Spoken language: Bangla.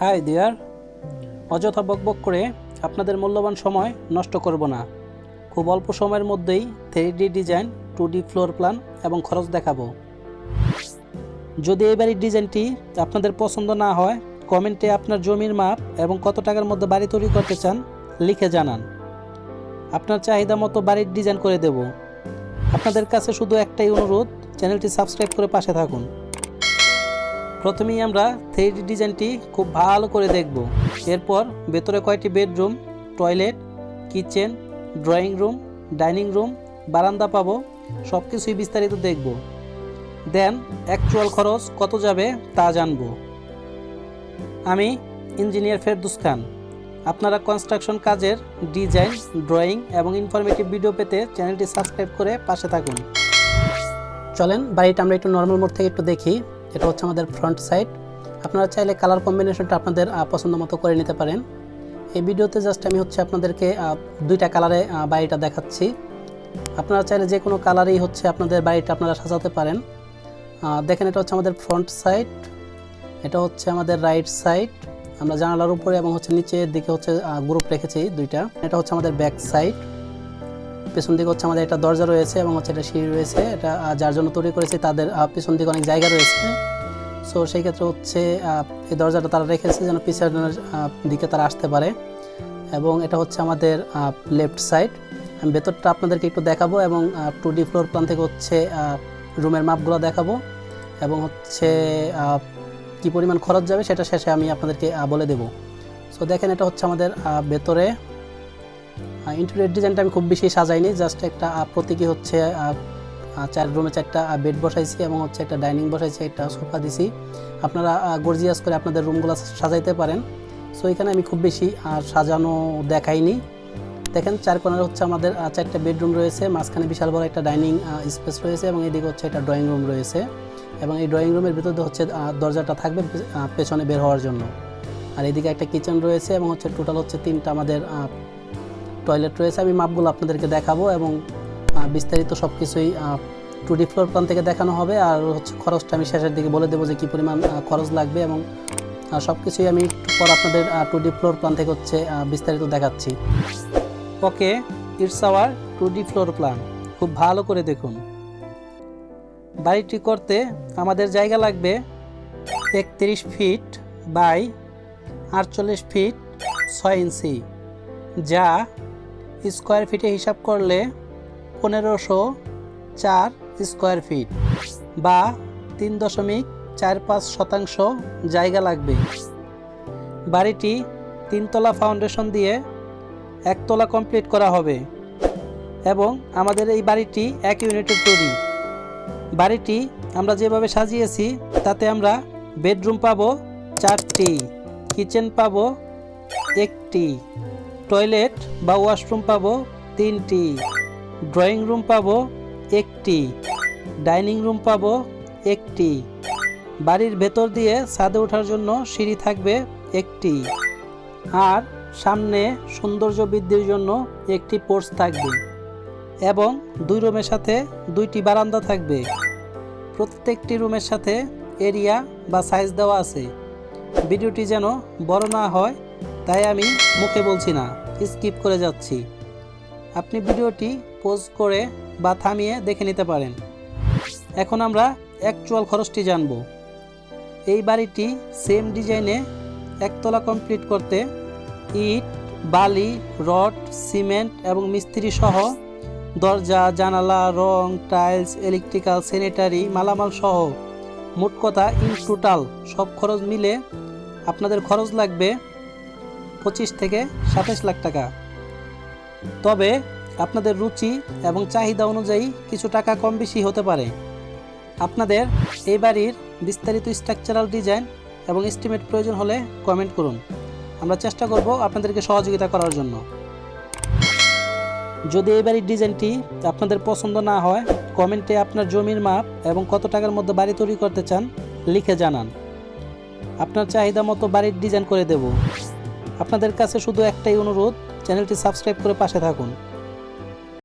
হাই ডিয়ার অযথা বকবক করে আপনাদের মূল্যবান সময় নষ্ট করব না। খুব অল্প সময়ের মধ্যেই three D design two D floor plan এবং খরচ দেখাবো। যদি এই বাড়ির ডিজাইনটি আপনাদের পছন্দ না হয়, কমেন্টে আপনার জমির মাপ এবং কত টাকার মধ্যে বাড়ি তৈরি করতে চান লিখে জানান। আপনার চাহিদা মতো বাড়ির ডিজাইন করে দেব। আপনাদের কাছে শুধু একটাই অনুরোধ, চ্যানেলটি সাবস্ক্রাইব করে পাশে থাকুন। প্রথমেই আমরা থ্রি ডিজাইনটি খুব ভালো করে দেখব। এরপর ভেতরে কয়টি bedroom, toilet, kitchen, drawing room, dining room, বারান্দা পাবো সব কিছুই বিস্তারিত দেখব। দেন অ্যাকচুয়াল খরচ কত যাবে তা জানব। আমি ইঞ্জিনিয়ার ফেরদুস খান। আপনারা কনস্ট্রাকশন কাজের ডিজাইন ড্রয়িং এবং ইনফরমেটিভ ভিডিও পেতে চ্যানেলটি সাবস্ক্রাইব করে পাশে থাকুন। চলেন বাড়িটা আমরা একটু নর্মাল মোড থেকে একটু দেখি। এটা হচ্ছে আমাদের ফ্রন্ট সাইড আপনারা চাইলে কালার কম্বিনেশনটা আপনাদের পছন্দ মতো করে নিতে পারেন। এই ভিডিওতে জাস্ট আমি হচ্ছে আপনাদেরকে দুইটা কালারে বাড়িটা দেখাচ্ছি। আপনারা চাইলে যে কোনো কালারেই হচ্ছে আপনাদের বাড়িটা আপনারা সাজাতে পারেন। দেখেন এটা হচ্ছে আমাদের ফ্রন্ট সাইড এটা হচ্ছে আমাদের রাইট সাইড আমরা জানালার উপরে এবং হচ্ছে নিচের দিকে হচ্ছে গ্রুপ রেখেছি দুইটা। এটা হচ্ছে আমাদের ব্যাক সাইড পেছন দিকে হচ্ছে আমাদের একটা দরজা রয়েছে এবং হচ্ছে একটা সিঁড়ি রয়েছে, এটা যার জন্য তৈরি করেছি, তাদের পেছন দিকে অনেক জায়গা রয়েছে। সো সেই ক্ষেত্রে হচ্ছে এই দরজাটা তারা রেখেছে যেন পিছনের দিকে তারা আসতে পারে। এবং এটা হচ্ছে আমাদের লেফট সাইড আমি ভেতরটা আপনাদেরকে একটু দেখাবো এবং টু ডি ফ্লোর প্ল্যান থেকে হচ্ছে রুমের মাপগুলো দেখাবো। এবং হচ্ছে কি পরিমাণ খরচ যাবে সেটা শেষে আমি আপনাদেরকে বলে দেবো। সো দেখেন এটা হচ্ছে আমাদের ভেতরে। ইন্টেরিয়র ডিজাইনটা আমি খুব বেশি সাজাইনি জাস্ট একটা প্রতীকী হচ্ছে চার রুমে চারটা বেড বসাইছি এবং হচ্ছে একটা ডাইনিং বসাইছি, একটা সোফা দিছি। আপনারা গর্জিয়াস করে আপনাদের রুমগুলো সাজাইতে পারেন। সো এখানে আমি খুব বেশি সাজানো দেখাইনি। দেখেন, চার কোণার হচ্ছে আমাদের চারটা বেডরুম রয়েছে, মাঝখানে বিশাল বড় একটা ডাইনিং স্পেস রয়েছে এবং এদিকে হচ্ছে একটা ড্রয়িং রুম রয়েছে। এবং এই ড্রয়িং রুমের ভিতরে হচ্ছে দরজাটা থাকবে পেছনে বের হওয়ার জন্য। আর এদিকে একটা কিচেন রয়েছে এবং হচ্ছে টোটাল হচ্ছে তিনটা আমাদের টয়লেট রয়েছে, আমি মাপগুলো আপনাদেরকে দেখাবো এবং বিস্তারিত সব কিছুই টু ডি ফ্লোর প্ল্যান থেকে দেখানো হবে। আর হচ্ছে খরচটা আমি শেষের দিকে বলে দেবো যে কী পরিমাণ খরচ লাগবে এবং সব কিছুই আমি পর আপনাদের টু ডি ফ্লোর প্ল্যান থেকে হচ্ছে বিস্তারিত দেখাচ্ছি। Okay it's our two D floor plan খুব ভালো করে দেখুন। বাড়িটি করতে আমাদের জায়গা লাগবে একত্রিশ ফিট বাই আটচল্লিশ ফিট ছয় ইঞ্চি, যা স্কোয়ার ফিটে হিসাব করলে পনেরোশো চার স্কোয়ার ফিট বা তিন দশমিক চার পাঁচ শতাংশ জায়গা লাগবে। বাড়িটি তিনতলা ফাউন্ডেশন দিয়ে একতলা কমপ্লিট করা হবে এবং আমাদের এই বাড়িটি এক ইউনিটের তৈরি। বাড়িটি আমরা যেভাবে সাজিয়েছি, তাতে আমরা বেডরুম পাবো চারটি, কিচেন পাবো একটি। টয়লেট বা ওয়াশরুম পাবো তিনটি, ড্রয়িং রুম পাবো একটি, ডাইনিং রুম পাবো একটি। বাড়ির ভেতর দিয়ে ছাদে ওঠার জন্য সিঁড়ি থাকবে একটি। আর সামনে সৌন্দর্য বৃদ্ধির জন্য একটি পোর্চ থাকবে এবং দুই রুমের সাথে দুইটি বারান্দা থাকবে। প্রত্যেকটি রুমের সাথে এরিয়া বা সাইজ দেওয়া আছে। ভিডিওটি যেন বড় না হয় তাই আমি মুখে বলছি না স্কিপ করে যাচ্ছি। আপনি ভিডিওটি পোজ করে বা থামিয়ে দেখে নিতে পারেন। এখন আমরা অ্যাকচুয়াল খরচটি জানব। এই বাড়িটি সেম ডিজাইনে একতলা কমপ্লিট করতে ইট, বালি, রড, সিমেন্ট এবং মিস্ত্রি সহ দরজা, জানালা, রং টাইলস ইলেকট্রিক্যাল স্যানিটারি মালামাল সহ মোট কথা ইন টোটাল সব খরচ মিলে আপনাদের খরচ লাগবে পঁচিশ থেকে সাতাশ লাখ টাকা। তবে আপনাদের রুচি এবং চাহিদা অনুযায়ী কিছু টাকা কম বেশি হতে পারে। আপনাদের এই বাড়ির বিস্তারিত স্ট্রাকচারাল ডিজাইন এবং এস্টিমেট প্রয়োজন হলে কমেন্ট করুন। আমরা চেষ্টা করব আপনাদেরকে সহযোগিতা করার জন্য। যদি এই বাড়ির ডিজাইনটি আপনাদের পছন্দ না হয় কমেন্টে আপনার জমির মাপ এবং কত টাকার মধ্যে বাড়ি তৈরি করতে চান লিখে জানান। আপনার চাহিদা মতো বাড়ির ডিজাইন করে দেব। আপনাদের কাছে শুধু একটাই অনুরোধ চ্যানেলটি সাবস্ক্রাইব করে পাশে থাকুন।